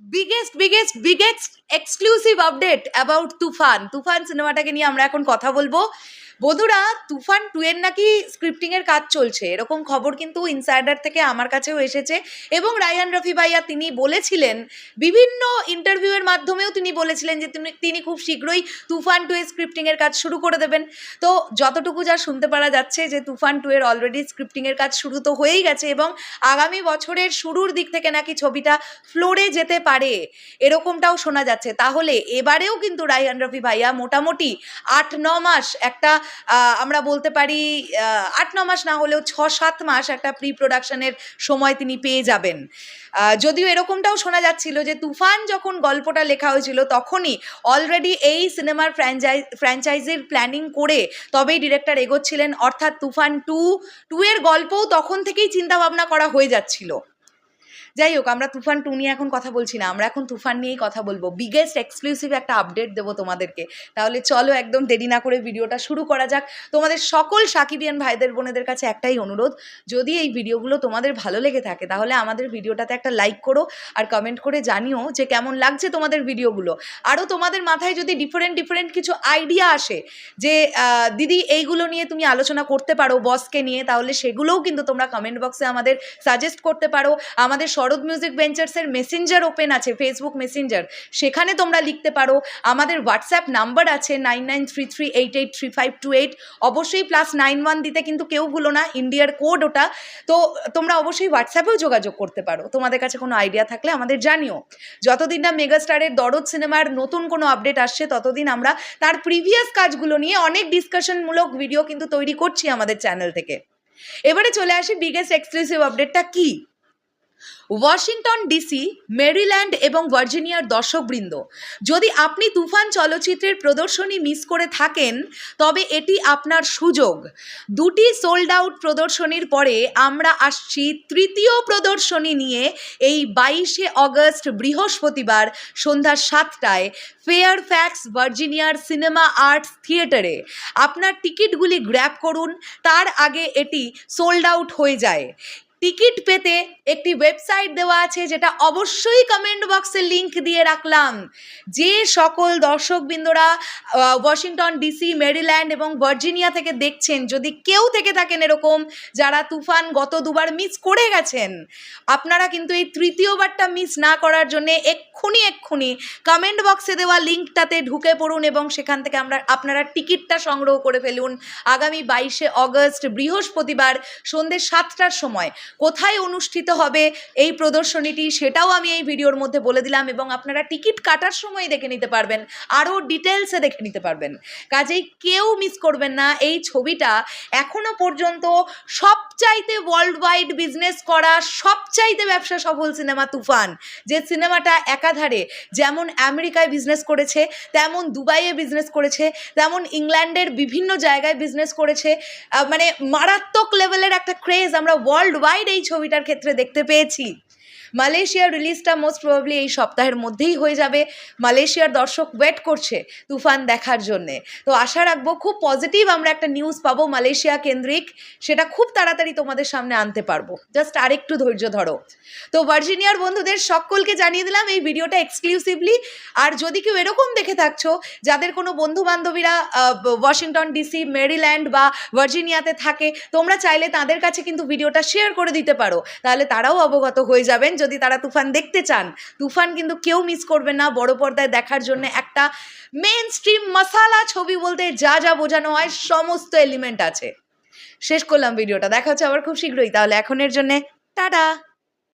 Biggest biggest biggest exclusive update about Toofan. Toofan সিনেমাটাকে নিয়ে আমরা এখন কথা বলব। বন্ধুরা, তুফান টু এর নাকি স্ক্রিপ্টিং এর কাজ চলছে। এরকম খবর কিন্তু ইনসাইডার থেকে আমার কাছেও এসেছে এবং রায়ান রফি ভাইয়া তিনি বলেছিলেন, বিভিন্ন ইন্টারভিউ এর মাধ্যমেও তিনি বলেছিলেন যে তিনি তিনি খুব শীঘ্রই তুফান টু এর স্ক্রিপ্টিং এর কাজ শুরু করে দেবেন। তো যতটুকু যা শুনতে পারা যাচ্ছে যে তুফান টু এর অলরেডি স্ক্রিপ্টিং এর কাজ শুরু তো হয়েই গেছে এবং আগামী বছরের শুরুর দিক থেকে নাকি ছবিটা ফ্লোরে যেতে পারে। এরকমটাও শোনা যাচ্ছে। তাহলে এবারেও কিন্তু রাইহান রফি ভাইয়া মোটামুটি আট, ন মাস একটা আমরা বলতে পারি আট, ন মাস না হলেও ছ, সাত মাস একটা প্রি প্রোডাকশনের সময় তিনি পেয়ে যাবেন। যদিও এরকমটাও শোনা যাচ্ছিল যে তুফান যখন গল্পটা লেখা হয়েছিল তখনই অলরেডি এই সিনেমার ফ্র্যাঞ্চাইজ ফ্র্যাঞ্চাইজির প্ল্যানিং করে তবেই ডিরেক্টর এগোচ্ছিলেন। অর্থাৎ তুফান টু টু এর গল্পও তখন থেকেই চিন্তা ভাবনা করা হয়ে যাচ্ছিল। যাই হোক, আমরা তুফান টু নিয়ে এখন কথা বলছি না। আমরা এখন তুফান নিয়েই কথা বলব। বিগেস্ট এক্সক্লুসিভ একটা আপডেট দেবো তোমাদেরকে। তাহলে চলো একদম দেরি না করে ভিডিওটা শুরু করা যাক। তোমাদের সকল সাকিবিয়ান ভাইদের, বোনেদের কাছে একটাই অনুরোধ, যদি এই ভিডিওগুলো তোমাদের ভালো লেগে থাকে, তাহলে আমাদের ভিডিওটাতে একটা লাইক করো আর কমেন্ট করে জানিও যে কেমন লাগছে তোমাদের ভিডিওগুলো। আরও তোমাদের মাথায় যদি ডিফারেন্ট ডিফারেন্ট কিছু আইডিয়া আসে যে দিদি এইগুলো নিয়ে তুমি আলোচনা করতে পারো বসকে নিয়ে, তাহলে সেগুলোও কিন্তু তোমরা কমেন্ট বক্সে আমাদের সাজেস্ট করতে পারো। আমাদের শরৎ মিউজিক ভেঞ্চার্সের মেসেঞ্জার ওপেন আছে ফেসবুক মেসেঞ্জার সেখানে তোমরা লিখতে পারো, আমাদের হোয়াটসঅ্যাপ নাম্বার আছে nine nine three three eight eight three five two eight অবশ্যই প্লাস নাইন ওয়ান দিতে কিন্তু কেউ ভুলো না ইন্ডিয়ার কোড ওটা। তো তোমরা অবশ্যই হোয়াটসঅ্যাপেও যোগাযোগ করতে পারো। তোমাদের কাছে কোনো আইডিয়া থাকলে আমাদের জানিও। যতদিন না মেগাস্টারের দরদ সিনেমার নতুন কোনো আপডেট আসছে, ততদিন আমরা তার প্রিভিয়াস কাজগুলো নিয়ে অনেক ডিসকাশনমূলক ভিডিও কিন্তু তৈরি করছি আমাদের চ্যানেল থেকে। এবারে চলে আসি বিগেস্ট এক্সক্লুসিভ আপডেটটা কি? ওয়াশিংটন ডিসি, মেরিল্যান্ড এবং ভার্জিনিয়ার দর্শকবৃন্দ, যদি আপনি তুফান চলচ্চিত্রের প্রদর্শনী মিস করে থাকেন, তবে এটি আপনার সুযোগ। দুটি সোল্ড আউট প্রদর্শনীর পরে আমরা আসছি তৃতীয় প্রদর্শনী নিয়ে এই বাইশে অগস্ট বৃহস্পতিবার সন্ধ্যা সাতটায় ফেয়ার ফ্যাক্স ভার্জিনিয়ার সিনেমা আর্টস থিয়েটারে। আপনার টিকিটগুলি গ্র্যাব করুন, তার আগে এটি সোল্ড আউট হয়ে যায়। টিকিট পেতে একটি ওয়েবসাইট দেওয়া আছে যেটা অবশ্যই কমেন্ট বক্সে লিংক দিয়ে রাখলাম। যে সকল দর্শকবৃন্দরা ওয়াশিংটন ডিসি মেরিল্যান্ড এবং ভার্জিনিয়া থেকে দেখছেন, যদি কেউ থেকে থাকেন এরকম, যারা তুফান গত দুবার মিস করে গেছেন, আপনারা কিন্তু এই তৃতীয়বারটা মিস না করার জন্যে এক্ষুনি এক্ষুনি কমেন্ট বক্সে দেওয়া লিঙ্কটাতে ঢুকে পড়ুন এবং সেখান থেকে আমরা, আপনারা টিকিটটা সংগ্রহ করে ফেলুন। আগামী বাইশে অগস্ট বৃহস্পতিবার সন্ধ্যে সাতটার সময়। কোথায় অনুষ্ঠিত হবে এই প্রদর্শনীটি সেটাও আমি এই ভিডিওর মধ্যে বলে দিলাম এবং আপনারা টিকিট কাটার সময় দেখে নিতে পারবেন, আরও ডিটেলসে দেখে নিতে পারবেন। কাজেই কেউ মিস করবেন না, এই ছবিটা এখনও পর্যন্ত সবচাইতে ওয়ার্ল্ড ওয়াইড বিজনেস করা সবচাইতে ব্যবসা সফল সিনেমা তুফান, যে সিনেমাটা একাধারে যেমন আমেরিকায় বিজনেস করেছে, তেমন দুবাইয়ে বিজনেস করেছে, তেমন ইংল্যান্ডের বিভিন্ন জায়গায় বিজনেস করেছে মানে মারাত্মক লেভেলের একটা ক্রেজ আমরা ওয়ার্ল্ড ওয়াইড এই ছবিটার ক্ষেত্রে দেখতে পেয়েছি। মালয়েশিয়ার রিলিজটা মোস্ট প্রবাবলি এই সপ্তাহের মধ্যেই হয়ে যাবে। মালয়েশিয়ার দর্শক ওয়েট করছে তুফান দেখার জন্যে। তো আশা রাখব খুব পজিটিভ আমরা একটা নিউজ পাবো মালয়েশিয়া কেন্দ্রিক, সেটা খুব তাড়াতাড়ি তোমাদের সামনে আনতে পারব। জাস্ট আরেকটু ধৈর্য ধরো। তো ভার্জিনিয়ার বন্ধুদের সকলকে জানিয়ে দিলাম এই ভিডিওটা এক্সক্লুসিভলি আর যদি কেউ এরকম দেখে থাকছো, যাদের কোনো বন্ধু বান্ধবীরা ওয়াশিংটন ডিসি মেরিল্যান্ড বা ভার্জিনিয়াতে থাকে, তোমরা চাইলে তাদের কাছে কিন্তু ভিডিওটা শেয়ার করে দিতে পারো। তাহলে তারাও অবগত হয়ে যাবেন যদি তারা তুফান দেখতে চান, তুফান কিন্তু কেউ মিস করবে না। বড় পর্দায় দেখার জন্য একটা মেন স্ট্রিম মশালা ছবি বলতে যা যা বোঝানো হয়, সমস্ত এলিমেন্ট আছে। শেষ করলাম ভিডিওটা দেখা হচ্ছে আবার খুব শীঘ্রই। তাহলে এখনের জন্যে টাটা!